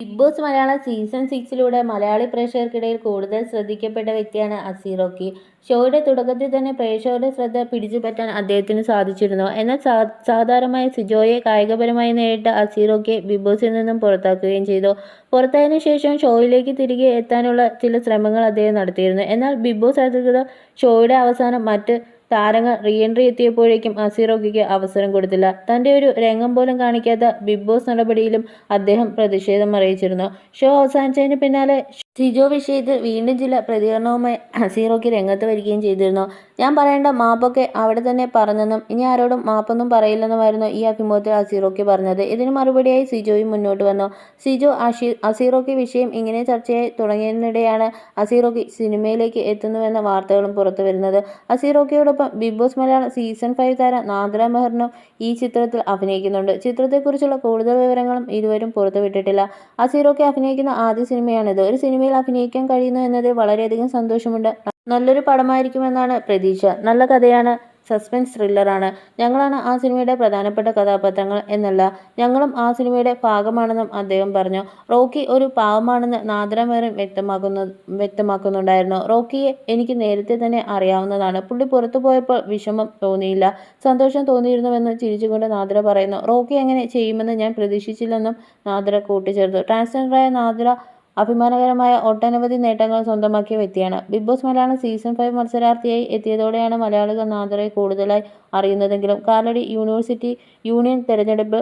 Big boss Malayalam season സിക്സിലൂടെ മലയാളി പ്രേക്ഷകർക്കിടയിൽ കൂടുതൽ ശ്രദ്ധിക്കപ്പെട്ട വ്യക്തിയാണ് അസീറോക്കി ഷോയുടെ തുടക്കത്തിൽ തന്നെ പ്രേക്ഷകരുടെ ശ്രദ്ധ പിടിച്ചുപറ്റാൻ അദ്ദേഹത്തിന് സാധിച്ചിരുന്നു. എന്നാൽ സാ സാധാരണമായ സിജോയെ കായികപരമായി നേരിട്ട അസീറോക്കെ ബിഗ് ബോസിൽ നിന്നും പുറത്താക്കുകയും ചെയ്തു. പുറത്തായതിനു ശേഷം ഷോയിലേക്ക് തിരികെ എത്താനുള്ള ചില ശ്രമങ്ങൾ അദ്ദേഹം നടത്തിയിരുന്നു. എന്നാൽ ബിഗ് ബോസ് അധികൃതർ ഷോയുടെ അവസാനം മറ്റ് താരങ്ങൾ റീഎൻട്രി എത്തിയപ്പോഴേക്കും അസീറോക്കിക്ക് അവസരം കൊടുത്തില്ല. തന്റെ ഒരു രംഗം പോലും കാണിക്കാത്ത ബിഗ് ബോസ് നടപടിയിലും അദ്ദേഹം പ്രതിഷേധം അറിയിച്ചിരുന്നു. ഷോ അവസാനിച്ചതിന് പിന്നാലെ സിജോ വിഷയത്തിൽ വീണ്ടും ചില പ്രതികരണവുമായി അസീറോക്കി രംഗത്ത് വരികയും ചെയ്തിരുന്നു. ഞാൻ പറയേണ്ട മാപ്പൊക്കെ അവിടെ തന്നെ പറഞ്ഞെന്നും ഇനി ആരോടും മാപ്പൊന്നും പറയില്ലെന്നുമായിരുന്നു ഈ അഭിമുഖത്തിൽ അസീറോക്കി പറഞ്ഞത്. ഇതിന് മറുപടിയായി സിജോയും മുന്നോട്ട് വന്നു. സിജോ അഷി അസീറോക്കി വിഷയം ഇങ്ങനെ ചർച്ചയായി തുടങ്ങിയതിനിടെയാണ് അസീറോക്കി സിനിമയിലേക്ക് എത്തുന്നുവെന്ന വാർത്തകളും പുറത്തു വരുന്നത്. അസീറോക്കിയോടൊപ്പം Bigg Boss Malayalam season five താരം നാദ്ര മെഹറിനും ഈ ചിത്രത്തിൽ അഭിനയിക്കുന്നുണ്ട്. ചിത്രത്തെക്കുറിച്ചുള്ള കൂടുതൽ വിവരങ്ങളും ഇരുവരും പുറത്തുവിട്ടിട്ടില്ല. അസീറോക്കെ അഭിനയിക്കുന്ന ആദ്യ സിനിമയാണിത്. ഒരു സിനിമയിൽ അഭിനയിക്കാൻ കഴിയുന്നു എന്നതിൽ വളരെയധികം സന്തോഷമുണ്ട്. നല്ലൊരു പടമായിരിക്കുമെന്നാണ് പ്രതീക്ഷ. നല്ല കഥയാണ്. സസ്പെൻസ് ത്രില്ലറാണ്. ഞങ്ങളാണ് ആ സിനിമയുടെ പ്രധാനപ്പെട്ട കഥാപാത്രങ്ങൾ എന്നല്ല ഞങ്ങളും ആ സിനിമയുടെ ഭാഗമാണെന്നും അദ്ദേഹം പറഞ്ഞു. റോക്കി ഒരു പാവമാണെന്ന് നാദ്രമേറും വ്യക്തമാക്കുന്ന വ്യക്തമാക്കുന്നുണ്ടായിരുന്നു. റോക്കിയെ എനിക്ക് നേരത്തെ തന്നെ അറിയാവുന്നതാണ്. പുള്ളി പുറത്തു പോയപ്പോൾ വിഷമം തോന്നിയില്ല. സന്തോഷം തോന്നിയിരുന്നുവെന്ന് ചിരിച്ചുകൊണ്ട് നാദ്ര പറയുന്നു. റോക്കി എങ്ങനെ ചെയ്യുമെന്ന് ഞാൻ പ്രതീക്ഷിച്ചില്ലെന്നും നാദ്ര കൂട്ടിച്ചേർത്തു. ട്രാൻസ്ജെൻഡറായ നാദ്ര അഭിമാനകരമായ ഒട്ടനവധി നേട്ടങ്ങൾ സ്വന്തമാക്കിയ വ്യക്തിയാണ്. Bigg Boss Malayalam season five മത്സരാർത്ഥിയായി എത്തിയതോടെയാണ് മലയാളികൾ നാദറെ കൂടുതലായി അറിയുന്നതെങ്കിലും കാലടി യൂണിവേഴ്സിറ്റി യൂണിയൻ തെരഞ്ഞെടുപ്പ്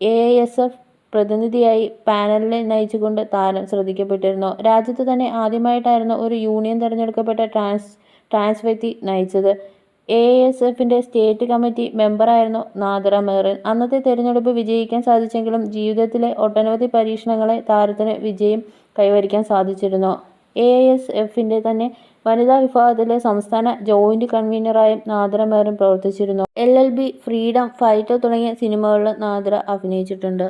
എ എസ് എഫ് പ്രതിനിധിയായി പാനലിനെ നയിച്ചുകൊണ്ട് താരം ശ്രദ്ധിക്കപ്പെട്ടിരുന്നു. രാജ്യത്ത് തന്നെ ആദ്യമായിട്ടായിരുന്നു ഒരു യൂണിയൻ തിരഞ്ഞെടുക്കപ്പെട്ട ട്രാൻസ് ട്രാൻസ് വ്യക്തി നയിച്ചത്. എ എസ് സ്റ്റേറ്റ് കമ്മിറ്റി മെമ്പറായിരുന്നു നാദറ മെഹറിൻ. അന്നത്തെ തെരഞ്ഞെടുപ്പ് വിജയിക്കാൻ സാധിച്ചെങ്കിലും ജീവിതത്തിലെ ഒട്ടനവധി പരീക്ഷണങ്ങളെ താരത്തിന് വിജയം കൈവരിക്കാൻ സാധിച്ചിരുന്നു. എ എസ് എഫിന്റെ തന്നെ വനിതാ വിഭാഗത്തിലെ സംസ്ഥാന ജോയിന്റ് കൺവീനറായും നാദ്ര മേറും പ്രവർത്തിച്ചിരുന്നു. L L B Freedom Fighter തുടങ്ങിയ സിനിമകളിലും നാദ്ര അഭിനയിച്ചിട്ടുണ്ട്.